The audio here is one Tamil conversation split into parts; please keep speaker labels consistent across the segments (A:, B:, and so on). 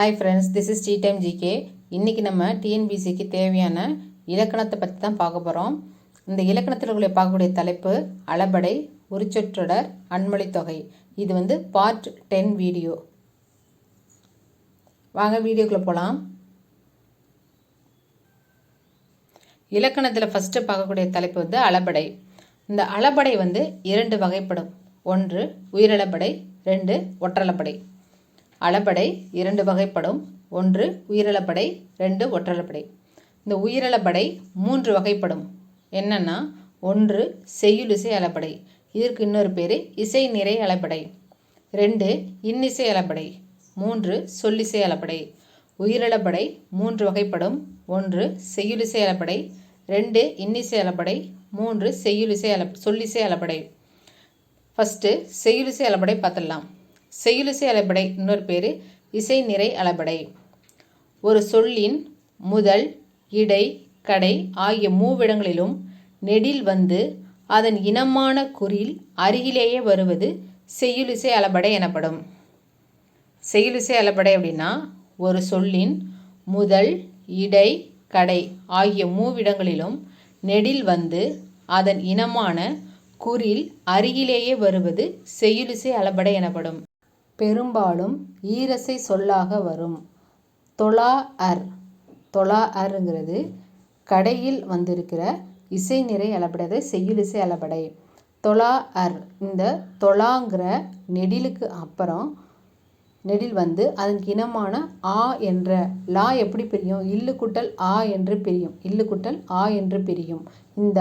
A: Hi friends this is tea time GK இன்றைக்கி நம்ம டிஎன்பிசிக்கு தேவையான இலக்கணத்தை பற்றி தான் பார்க்க போகிறோம் இந்த இலக்கணத்தில் உள்ள பார்க்கக்கூடிய தலைப்பு அளபடை உரிச்சொற்றொடர் அன்மொழித்தொகை இது வந்து பார்ட் டென் வீடியோ வாங்க வீடியோக்குள்ளே போகலாம் இலக்கணத்தில் ஃபஸ்ட்டு பார்க்கக்கூடிய தலைப்பு வந்து அளபடை. இந்த அளபடை வந்து இரண்டு வகைப்படும். ஒன்று உயிரளபடை ரெண்டு ஒற்றளபடை. அளபடை இரண்டு வகைப்படும். ஒன்று உயிரிழப்படை ரெண்டு ஒற்றளப்படை இந்த உயிரிழப்படை மூன்று வகைப்படும். என்னென்னா ஒன்று செய்யுளிசை அளப்படை. இதற்கு இன்னொரு பேர் இசை நிறை அளப்படை. ரெண்டு இன்னிசை அளப்படை. மூன்று சொல்லிசை அளப்படை. உயிரிழப்படை மூன்று வகைப்படும். ஒன்று செய்யுளிசை அளப்படை ரெண்டு இன்னிசை அளப்படை மூன்று செய்யுளிசை அள சொல்லிசை அளப்படை. ஃபஸ்ட்டு செய்யுளிசை அளப்படை பார்த்துடலாம். செய்யுளிசை அளபடை இன்னொரு பேர் இசை நிறை அளபடை. ஒரு சொல்லின் முதல் இடை கடை ஆகிய மூவிடங்களிலும் நெடில் வந்து அதன் இனமான குறில் அருகிலேயே வருவது செய்யுளிசை அளபடை எனப்படும். செய்யுளிசை அளபடை அப்படின்னா ஒரு சொல்லின் முதல் இடை கடை ஆகிய மூவிடங்களிலும் நெடில் வந்து அதன் இனமான குறில் அருகிலேயே வருவது செய்யுளிசை அளபடை எனப்படும். பெரும்பாலும் ஈரசை சொல்லாக வரும். தொலா அர். தொலா அருங்கிறது கடையில் வந்திருக்கிற இசை நிறை அளபடை செய்யுளிசை அளபடை. தொலா அர். இந்த தொலாங்கிற நெடிலுக்கு அப்புறம் நெடில் வந்து அதன் இனமான ஆ என்ற லா எப்படி பிரியும்? இல்லு குட்டல் ஆ என்று பிரியும். இல்லு குட்டல் ஆ என்று பிரியும். இந்த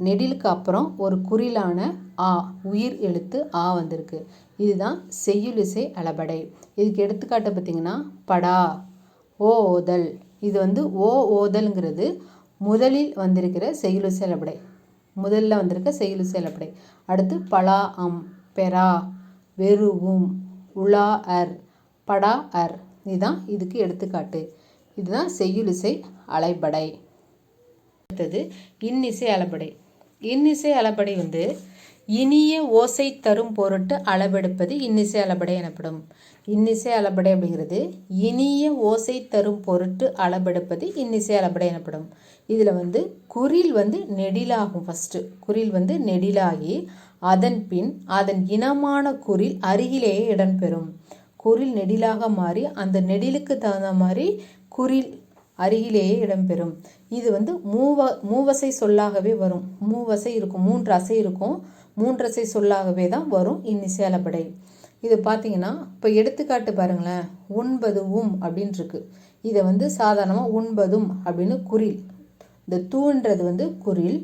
A: நெடிலுக்கு அப்புறம் ஒரு குறிலான ஆ உயிர் எழுத்து ஆ வந்திருக்கு. இதுதான் செய்யுளிசை அளபடை. இதுக்கு எடுத்துக்காட்டு பார்த்திங்கன்னா படா ஓ ஓதல். இது வந்து ஓ ஓதல்ங்கிறது முதலில் வந்திருக்கிற செய்யுளிசை அளபடை. முதல்ல வந்திருக்க செய்யுளிசை அளபடை. அடுத்து பலா அம் பெரா வெறுவும் உலா அர் படா அர். இதுதான் இதுக்கு எடுத்துக்காட்டு. இதுதான் செய்யுளிசை அலைபடை. அடுத்தது இன்னிசை அளபடை. இன்னிசை அளபடை வந்து இனிய ஓசை தரும் பொருட்டு அளவெடுப்பது இன்னிசை அளபடை எனப்படும். இன்னிசை அளபடை அப்படிங்கிறது இனிய ஓசை தரும் பொருட்டு அளவெடுப்பது இன்னிசை அளபடை எனப்படும். இதில் வந்து குறில் வந்து நெடிலாகும் ஃபஸ்ட்டு குறில் வந்து நெடிலாகி அதன் பின் அதன் இனமான குரில் அருகிலேயே இடம்பெறும் குரில் நெடிலாக மாறி அந்த நெடிலுக்கு தகுந்த மாதிரி குறில் அருகிலேயே இடம்பெறும் இது வந்து மூவ மூவசை சொல்லாகவே வரும். மூவசை இருக்கும் மூன்று அசை இருக்கும். மூன்றசை சொல்லாகவே தான் வரும் இன்னிசேலப்படை இது பார்த்தீங்கன்னா இப்போ எடுத்துக்காட்டு பாருங்களேன். உண்பதுவும் அப்படின்னு இருக்கு இதை வந்து சாதாரணமாக உண்பதும் அப்படின்னு குறில். இந்த தூன்றது வந்து குறில்.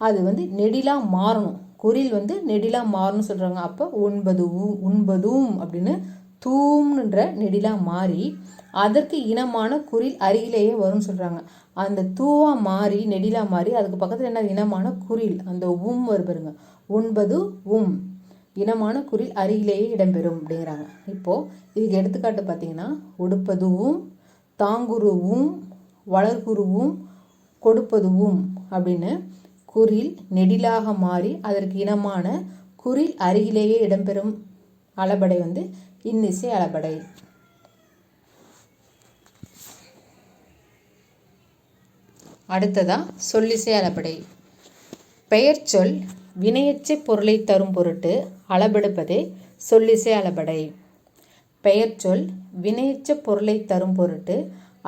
A: அது வந்து நெடிலாக மாறணும். குறில் வந்து நெடிலாக மாறணும்னு சொல்கிறாங்க அப்போ உண்பது உண்பதும் அப்படின்னு தூம்ன்ற நெடிலாக மாறி அதற்கு இனமான குறில் அருகிலேயே வரும்னு சொல்கிறாங்க அந்த தூவாக மாறி நெடிலாக மாறி அதுக்கு பக்கத்தில் என்ன இனமான குறில். அந்த உம் வரும் பாருங்க. உண்பது உம். இனமான குறில் அருகிலேயே இடம்பெறும் அப்படிங்கிறாங்க. இப்போது இதுக்கு எடுத்துக்காட்டு பார்த்தீங்கன்னா உடுப்பதுவும் தாங்குருவும் வளர்குருவும் கொடுப்பதுவும் அப்படின்னு குறில் நெடிலாக மாறி அதற்கு இனமான குறில் அருகிலேயே இடம்பெறும் அளபடை வந்து இன்னிசை அளபடை. அடுத்ததா சொல்லிசை அளபடை. பெயர் சொல் வினையச்சை பொருளை தரும் பொருட்டு அளபெடுப்பதே சொல்லிசை அளபடை. பெயர் சொல் வினையச்ச பொருளை தரும் பொருட்டு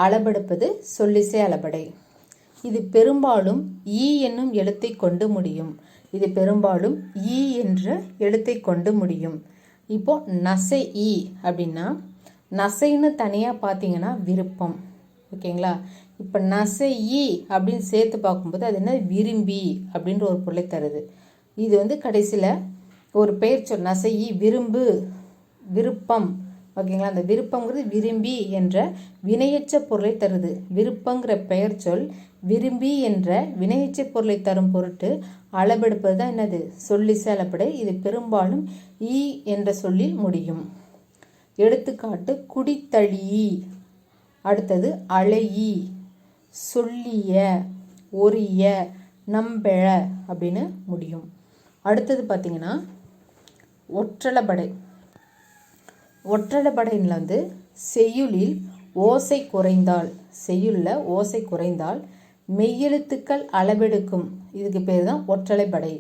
A: அளபெடுப்பது சொல்லிசை அளபடை. இது பெரும்பாலும் ஈ என்னும் எழுத்தை கொண்டு முடியும். இது பெரும்பாலும் ஈ என்ற எழுத்தை கொண்டு முடியும். இப்போ நசை ஈ அப்படின்னா நசைன்னு தனியாக பார்த்தீங்கன்னா விருப்பம். ஓகேங்களா? இப்போ நசை ஈ அப்படின்னு சேர்த்து பார்க்கும்போது அது என்ன? விரும்பி அப்படின்ற ஒரு பொருளை தருது. இது வந்து கடைசியில் ஒரு பெயர் சொல் நசை விரும்பு விருப்பம். ஓகேங்களா? அந்த விருப்பங்கிறது விரும்பி என்ற வினையச்ச பொருளை தருது. விருப்பங்கிற பெயர் சொல் விரும்பி என்ற வினையச்ச பொருளை தரும் பொருட்டு அளபெடுப்பது தான் என்னது? சொல்லிசை அளபடை இது பெரும்பாலும் ஈ என்ற சொல்லில் முடியும். எடுத்துக்காட்டு குடித்தழி. அடுத்தது அழையி சொல்லிய ஒரிய நம்பெழ அப்படின்னு முடியும். அடுத்தது பார்த்திங்கன்னா ஒற்றளபடை ஒற்றளபடையில் வந்து செய்யுளில் ஓசை குறைந்தால் செய்யுளில் ஓசை குறைந்தால் மெய்யெழுத்துக்கள் அளவெடுக்கும். இதுக்கு பேர் தான் ஒற்றளைப்படை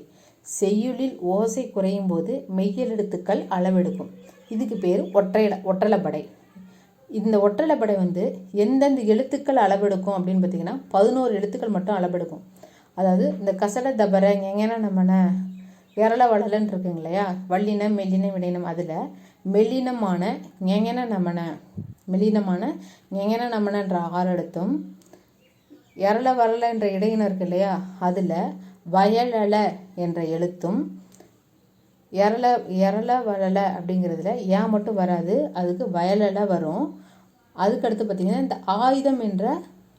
A: செய்யுளில் ஓசை குறையும் போது மெய்யெழுத்துக்கள் அளவெடுக்கும். இதுக்கு பேர் ஒற்றை ஒற்றளப்படை இந்த ஒற்றளப்படை வந்து எந்தெந்த எழுத்துக்கள் அளவெடுக்கும் அப்படின்னு பார்த்தீங்கன்னா பதினோரு எழுத்துக்கள் மட்டும் அளவெடுக்கும். அதாவது இந்த கசட தபர எங்கன்னா நம்மன விரல வளலன்னு இருக்குங்க இல்லையா? வள்ளினம் மெல்லினம் விடையினம் அதில். மெல்லினமான ஞெங்கன நமன. மெல்லினமான ஞெங்கன நமனன்ற ஆறு இரள எரள வரல என்ற இடையினர் இருக்கு இல்லையா? அதில் வயலல என்ற எழுத்தும் எரள எரள வளல அப்படிங்கிறதுல ஏன் மட்டும் வராது அதுக்கு வயலல வரும். அதுக்கடுத்து பார்த்திங்கன்னா இந்த ஆயுதம் என்ற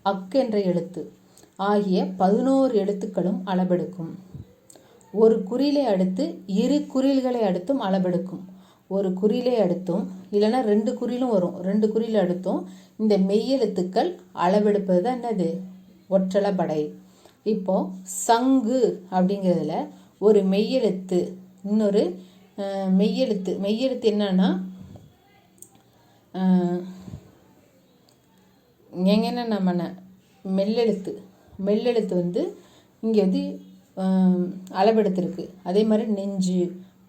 A: அக்கு என்ற எழுத்து. ஆகிய பதினோரு எழுத்துக்களும் அளபெடுக்கும் ஒரு குறிலை அடுத்து இரு குறில்களை அடுத்தும் அளபெடுக்கும் ஒரு குறிலை அடுத்தும் இல்லைன்னா ரெண்டு குறிலும் வரும். ரெண்டு குறியில் அடுத்தும் இந்த மெய்யெழுத்துக்கள் அளவெடுப்பது தான் என்னது? ஒற்றளபடை இப்போ சங்கு அப்படிங்கிறதுல ஒரு மெய்யெழுத்து இன்னொரு மெய்யெழுத்து மெய்யெழுத்து என்னன்னா எங்கன்னா நம்மன மெல்லெழுத்து மெல்லெழுத்து வந்து இங்கே வந்து அளவெடுத்திருக்கு. அதே மாதிரி நெஞ்சு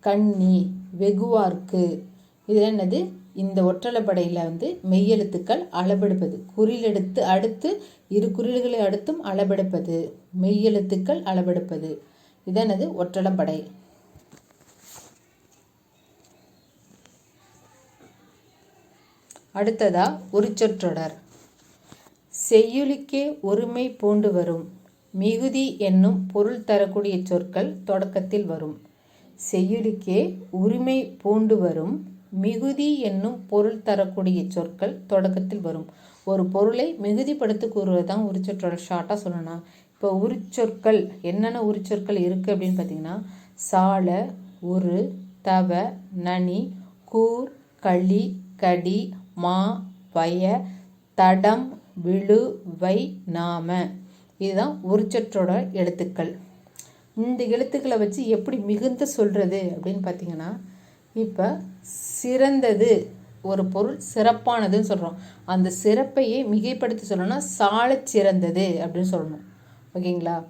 A: கண்ணி வெகுவார்க்கு. இதில் என்னது? இந்த ஒற்றலைப்படையில் வந்து மெய்யெழுத்துக்கள் அளவெடுப்பது. குறிலெடுத்து அடுத்து இரு குறில்களை அடுத்தும் அளவெடுப்பது. மெய்யெழுத்துக்கள் அளவெடுப்பது. இதனது ஒற்றலைப்படை. அடுத்ததா சொற்றொடர் செய்யுளிக்கே ஒருமை பூண்டு வரும். மிகுதி என்னும் பொருள் தரக்கூடிய சொற்கள் தொடக்கத்தில் வரும். செய்யுளிக்கே உரிமை பூண்டு வரும். மிகுதி என்னும் பொருள் தரக்கூடிய சொற்கள் தொடக்கத்தில் வரும். ஒரு பொருளை மிகுதிப்படுத்தி கூறுவது தான் உரிச்சொற்றொடர் ஷார்ட்டாக சொல்லணும் இப்போ உரிச்சொற்கள் என்னென்ன உரிச்சொற்கள் இருக்குது அப்படின்னு பார்த்தீங்கன்னா சால உரு தவ நனி கூர் களி கடி மா வய தடம் விழு வை நாம. இதுதான் உரிச்சற்றோட எழுத்துக்கள். இந்த எழுத்துக்களை வச்சு எப்படி மிகுந்த சொல்கிறது அப்படின்னு பார்த்தீங்கன்னா இப்போ சிறந்தது ஒரு பொருள் சிறப்பானதுன்னு சொல்கிறோம் அந்த சிறப்பையே மிகைப்படுத்தி சொல்லணும்னா சால சிறந்தது அப்படின்னு சொல்லணும். ஓகேங்களா?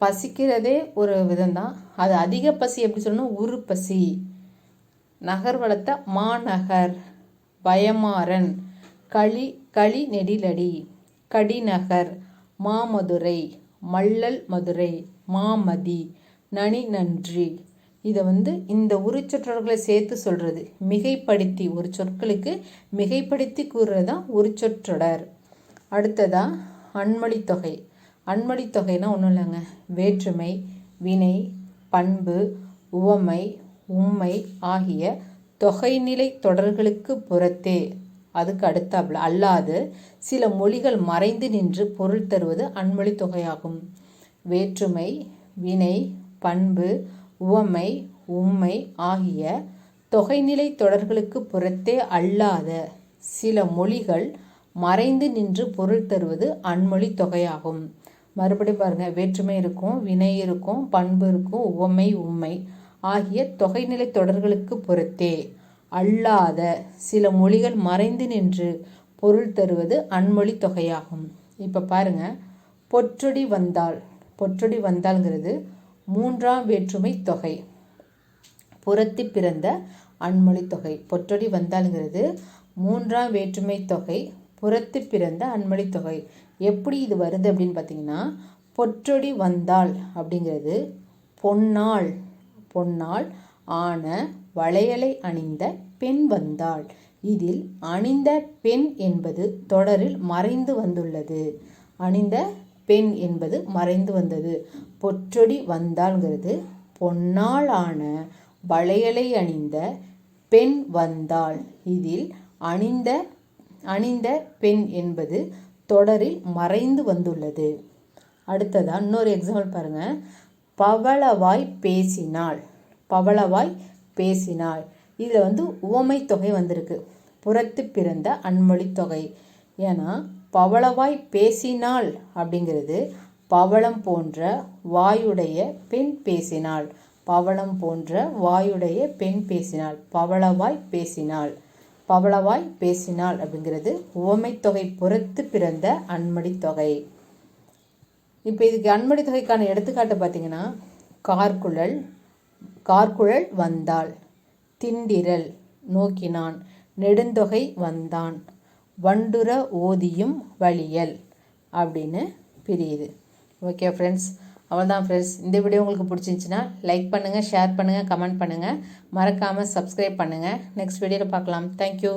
A: பசிக்கிறதே ஒரு விதம்தான். அது அதிக பசி எப்படி சொல்லணும்? உரு பசி. நகர் வளர்த்த மாநகர் பயமாறன் களி களி நெடிலடி கடிநகர் மாமதுரை மள்ளல் மதுரை மாமதி நனி நன்றி. இதை வந்து இந்த உரிச்சொற்றர்களை சேர்த்து சொல்கிறது மிகைப்படுத்தி ஒரு சொற்களுக்கு மிகைப்படுத்தி கூறுறது தான் உரிச்சொற்றொடர் அடுத்ததாக அன்மொழித்தொகை தொகை. ஒன்றும் இல்லைங்க. வேற்றுமை வினை பண்பு உவமை உண்மை ஆகிய தொகைநிலை தொடர்களுக்கு புறத்தே அதுக்கு அடுத்தாப்புல அல்லாது சில மொழிகள் மறைந்து நின்று பொருள் தருவது அன்மொழி தொகையாகும். வேற்றுமை வினை பண்பு உவமை உண்மை ஆகிய தொகைநிலை தொடர்களுக்கு புறத்தே அல்லாத சில மொழிகள் மறைந்து நின்று பொருள் தருவது அன்மொழி தொகையாகும். மறுபடியும் பாருங்கள் வேற்றுமை இருக்கும் வினை இருக்கும் பண்பு இருக்கும் உவமை உண்மை ஆகிய தொகைநிலை தொடர்களுக்கு பொறுத்தே அல்லாத சில மொழிகள் மறைந்து நின்று பொருள் தருவது அன்மொழி தொகையாகும். இப்போ பாருங்க பொற்றொடி வந்தால் பொற்றொடி வந்தால்ங்கிறது மூன்றாம் வேற்றுமை தொகை. புறத்தி பிறந்த அன்மொழி தொகை. பொற்றொடி வந்தாலுங்கிறது மூன்றாம் வேற்றுமை தொகை. புறத்து பிறந்த அன்மொழி தொகை. எப்படி இது வருது அப்படின்னு பார்த்தீங்கன்னா பொற்றொடி வந்தால் அப்படிங்கிறது பொன்னாள் பொன்னாள் ஆன வளையலை அணிந்த பெண் வந்தாள். இதில் அணிந்த பெண் என்பது தொடரில் மறைந்து வந்துள்ளது. அணிந்த பெண் என்பது மறைந்து வந்தது. பொற்றொடி வந்தாள்ங்கிறது பொன்னால் ஆன வளையலை அணிந்த பெண் வந்தாள். இதில் அணிந்த அணிந்த பெண் என்பது தொடரில் மறைந்து வந்துள்ளது. அடுத்ததாக இன்னொரு எக்ஸாம்பிள் பாருங்கள் பவளவாய் பேசினாள். பவளவாய் பேசினாள். இதில் வந்து உவமை தொகை வந்திருக்கு. புறத்து பிறந்த அன்மொழி தொகை. ஏன்னா பவளவாய் பேசினாள் அப்படிங்கிறது பவளம் போன்ற வாயுடைய பெண் பேசினாள். பவளம் போன்ற வாயுடைய பெண் பேசினாள். பவளவாய் பேசினாள். பவளவாய் பேசினாள் அப்படிங்கிறது உவமை தொகை பொறுத்து பிறந்த அன்மடி தொகை. இப்போ இதுக்கு அன்மடி தொகைக்கான எடுத்துக்காட்டு பார்த்தீங்கன்னா கார்குழல் கார்குழல் வந்தாள். திண்டிரல் நோக்கினான். நெடுந்தொகை வந்தான். வண்டுர ஓதியும் வழியல் அப்படின்னு பிரியுது. ஓகே ஃப்ரெண்ட்ஸ் அவ்வளோதான் ஃப்ரெண்ட்ஸ் இந்த வீடியோ உங்களுக்கு பிடிச்சிருந்துச்சின்னா லைக் பண்ணுங்கள் ஷேர் பண்ணுங்கள் கமெண்ட் பண்ணுங்கள் மறக்காமல் சப்ஸ்கிரைப் பண்ணுங்கள் நெக்ஸ்ட் வீடியோவில் பார்க்கலாம். தேங்க்யூ